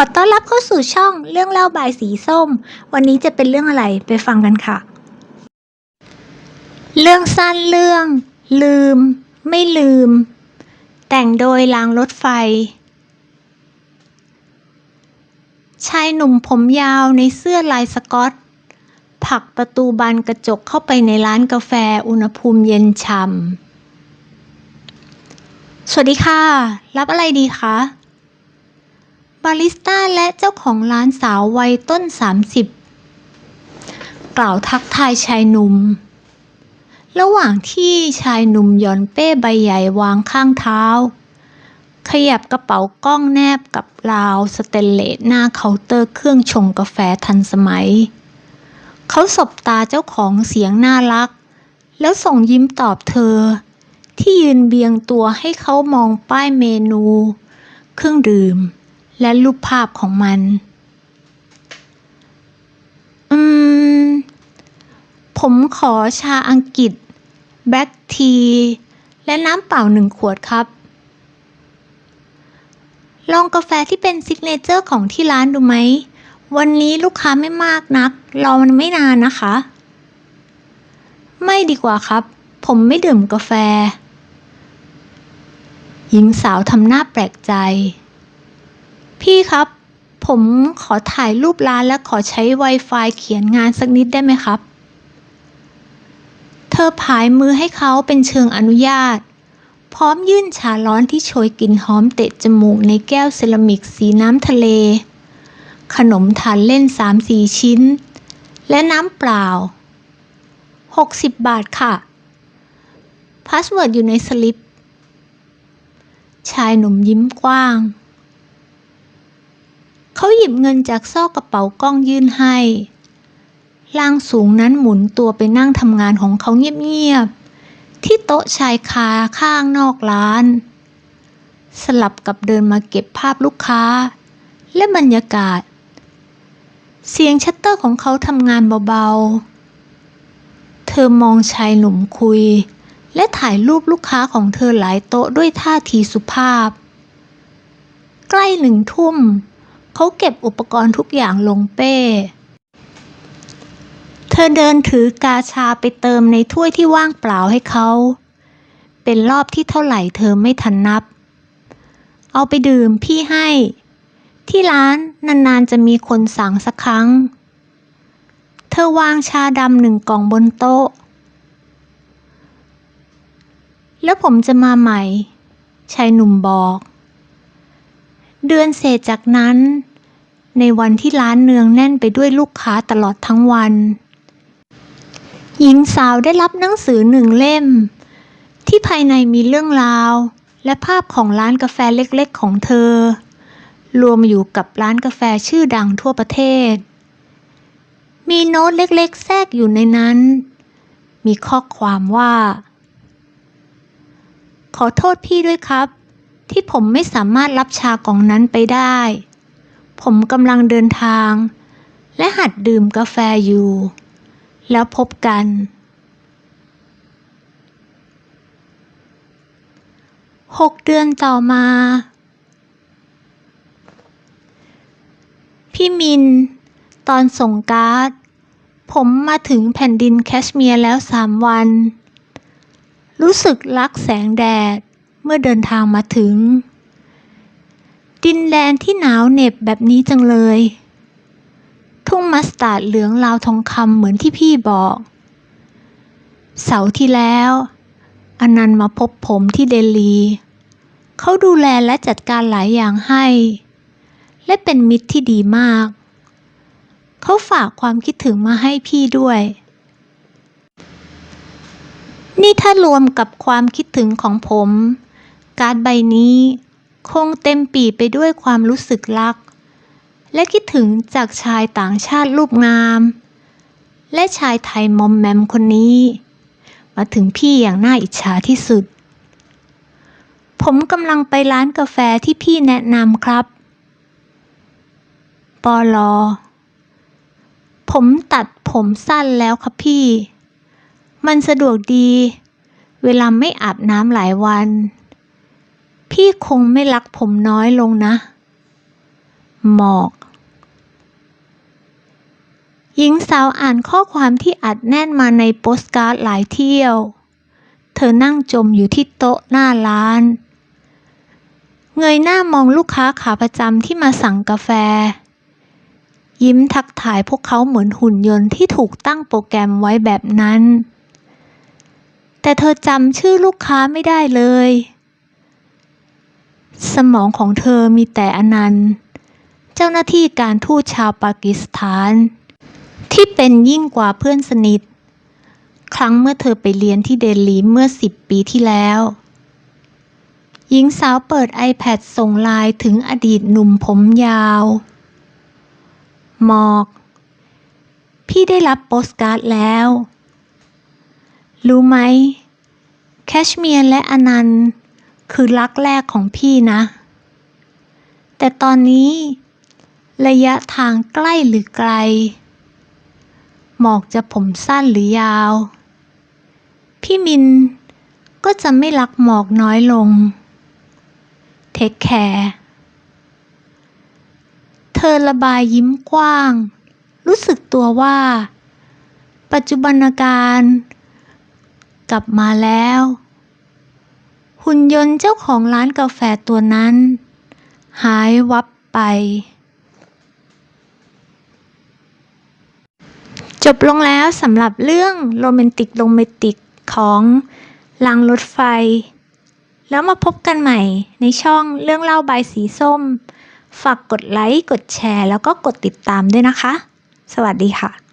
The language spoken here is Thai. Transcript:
อต้อนรับเข้าสู่ช่องเรื่องเล่าบายสีส้ม วันนี้จะเป็นเรื่องอะไรไปฟังกันค่ะ เรื่องสั้นเรื่อง ลืม ไม่ลืม แต่งโดยรางรถไฟ ชายหนุ่มผมยาวในเสื้อลายสกอตผลักประตูบานกระจกเข้าไปในร้านกาแฟอุณหภูมิเย็นฉ่ำสวัสดีค่ะ รับอะไรดีคะาริสต้าและเจ้าของร้านสาววัยต้น 30 กล่าวทักทายชายหนุ่ม ระหว่างที่ชายหนุ่มย่อนเป้ใบใหญ่วางข้างเท้า ขยับกระเป๋ากล้องแนบกับราวสเตนเลสหน้าเคาน์เตอร์เครื่องชงกาแฟทันสมัย เขาสบตาเจ้าของเสียงน่ารัก แล้วส่งยิ้มตอบเธอ ที่ยืนเบียงตัวให้เขามองป้ายเมนู เครื่องดื่ม และรูปภาพของมัน อืม ผมขอชาอังกฤษ แบล็กที และน้ำเปล่าหนึ่งขวดครับ ลองกาแฟที่เป็นซิกเนเจอร์ของที่ร้านดูไหม วันนี้ลูกค้าไม่มากนัก รอมันไม่นานนะคะ ไม่ดีกว่าครับ ผมไม่ดื่มกาแฟ หญิงสาวทำหน้าแปลกใจ พี่ครับ ผมขอถ่ายรูปร้านและขอใช้ Wi-Fi เขียนงานสักนิดได้ไหมครับ เธอผายมือให้เขาเป็นเชิงอนุญาต พร้อมยื่นชาร้อนที่โชยกลิ่นหอมเตะจมูกในแก้วเซรามิกสีน้ำทะเล ขนมทานเล่นสามสี่ชิ้น และน้ำเปล่า 60 บาทค่ะ พาสเวิร์ดอยู่ในสลิป ชายหนุ่มยิ้มกว้าง เขาหยิบเงินจากซอกกระเป๋ากล้องยื่นให้ร่างสูงนั้นหมุนตัวไปนั่งทำงานของเขาเงียบๆ ที่โต๊ะชายคาข้างนอกร้าน สลับกับเดินมาเก็บภาพลูกค้า และบรรยากาศ เสียงชัตเตอร์ของเขาทำงานเบาๆ เธอมองชายหนุ่มคุย และถ่ายรูปลูกค้าของเธอหลายโต๊ะด้วยท่าทีสุภาพ ใกล้หนึ่งทุ่ม เขาเก็บอุปกรณ์ทุกอย่างลงเป้ เธอเดินถือกาชาไปเติมในถ้วยที่ว่างเปล่าให้เขา เป็นรอบที่เท่าไหร่เธอไม่ทันนับ เอาไปดื่มพี่ให้ ที่ร้านนานๆจะมีคนสั่งสักครั้ง เธอวางชาดำหนึ่งกล่องบนโต๊ะ แล้วผมจะมาใหม่ชายหนุ่มบอก เดือนเศษจากนั้น ในวันที่ร้านเนืองแน่นไปด้วยลูกค้าตลอดทั้งวัน หญิงสาวได้รับหนังสือหนึ่งเล่ม ที่ภายในมีเรื่องราว และภาพของร้านกาแฟเล็กๆของเธอ รวมอยู่กับร้านกาแฟชื่อดังทั่วประเทศ มีโน้ตเล็กๆ แทรกอยู่ในนั้น มีข้อความว่า ขอโทษพี่ด้วยครับ ที่ผมไม่สามารถรับชากล่องนั้นไปได้ ผมกำลังเดินทาง และหัดดื่มกาแฟอยู่ แล้วพบกัน หกเดือนต่อมา พี่มิน ตอนส่งการ์ด ผมมาถึงแผ่นดินแคชเมียร์แล้วสามวัน รู้สึกรักแสงแดด มื่อเดินทางมาถึง ดินแดนที่หนาวเหน็บแบบนี้จังเลย ทุ่งมัสตาร์ดเหลืองราวทองคำเหมือนที่พี่บอก เสาที่แล้วอนันต์มาพบผมที่เดลีเขาดูแลและจัดการหลายอย่างให้ และเป็นมิตรที่ดีมาก เขาฝากความคิดถึงมาให้พี่ด้วย นี่ถ้ารวมกับความคิดถึงของผม การ์ดใบนี้ คงเต็มปีไปด้วยความรู้สึกรัก และคิดถึงจากชายต่างชาติรูปงาม และชายไทยมอมแมมคนนี้ มาถึงพี่อย่างน่าอิจฉาที่สุด ผมกำลังไปร้านกาแฟที่พี่แนะนำครับ ปอลอ ผมตัดผมสั้นแล้วครับพี่ มันสะดวกดี เวลาไม่อาบน้ำหลายวัน พี่คงไม่รักผมน้อยลงนะ หมอก หญิงสาวอ่านข้อความที่อัดแน่นมาในโปสการ์ดหลายเที่ยว เธอนั่งจมอยู่ที่โต๊ะหน้าร้าน เงยหน้ามองลูกค้าขาประจำที่มาสั่งกาแฟ ยิ้มทักทายพวกเขาเหมือนหุ่นยนต์ที่ถูกตั้งโปรแกรมไว้แบบนั้น แต่เธอจำชื่อลูกค้าไม่ได้เลย สมองของเธอมีแต่อนันต์ เจ้าหน้าที่การทูตชาวปากีสถาน ที่เป็นยิ่งกว่าเพื่อนสนิท ครั้งเมื่อเธอไปเรียนที่เดลีเมื่อสิบปีที่แล้ว หญิงสาวเปิด iPad ส่งไลน์ถึงอดีตหนุ่มผมยาว หมอก พี่ได้รับโปสการ์ดแล้ว รู้ไหม แคชเมียร์และอนันต์ คือรักแรกของพี่นะ แต่ตอนนี้ ระยะทางใกล้หรือไกล หมอกจะผมสั้นหรือยาว พี่มินก็จะไม่รักหมอกน้อยลง เทคแคร์เธอระบายยิ้มกว้าง รู้สึกตัวว่า ปัจจุบันการ กลับมาแล้ว หุ่นยนต์เจ้าของร้านกาแฟตัวนั้น หายวับไป จบลงแล้วสำหรับเรื่องโรแมนติกโรแมนติกของรางรถไฟ แล้วมาพบกันใหม่ในช่องเรื่องเล่าใบสีส้ม ฝากกดไลค์ กดแชร์ แล้วก็กดติดตามด้วยนะคะ สวัสดีค่ะ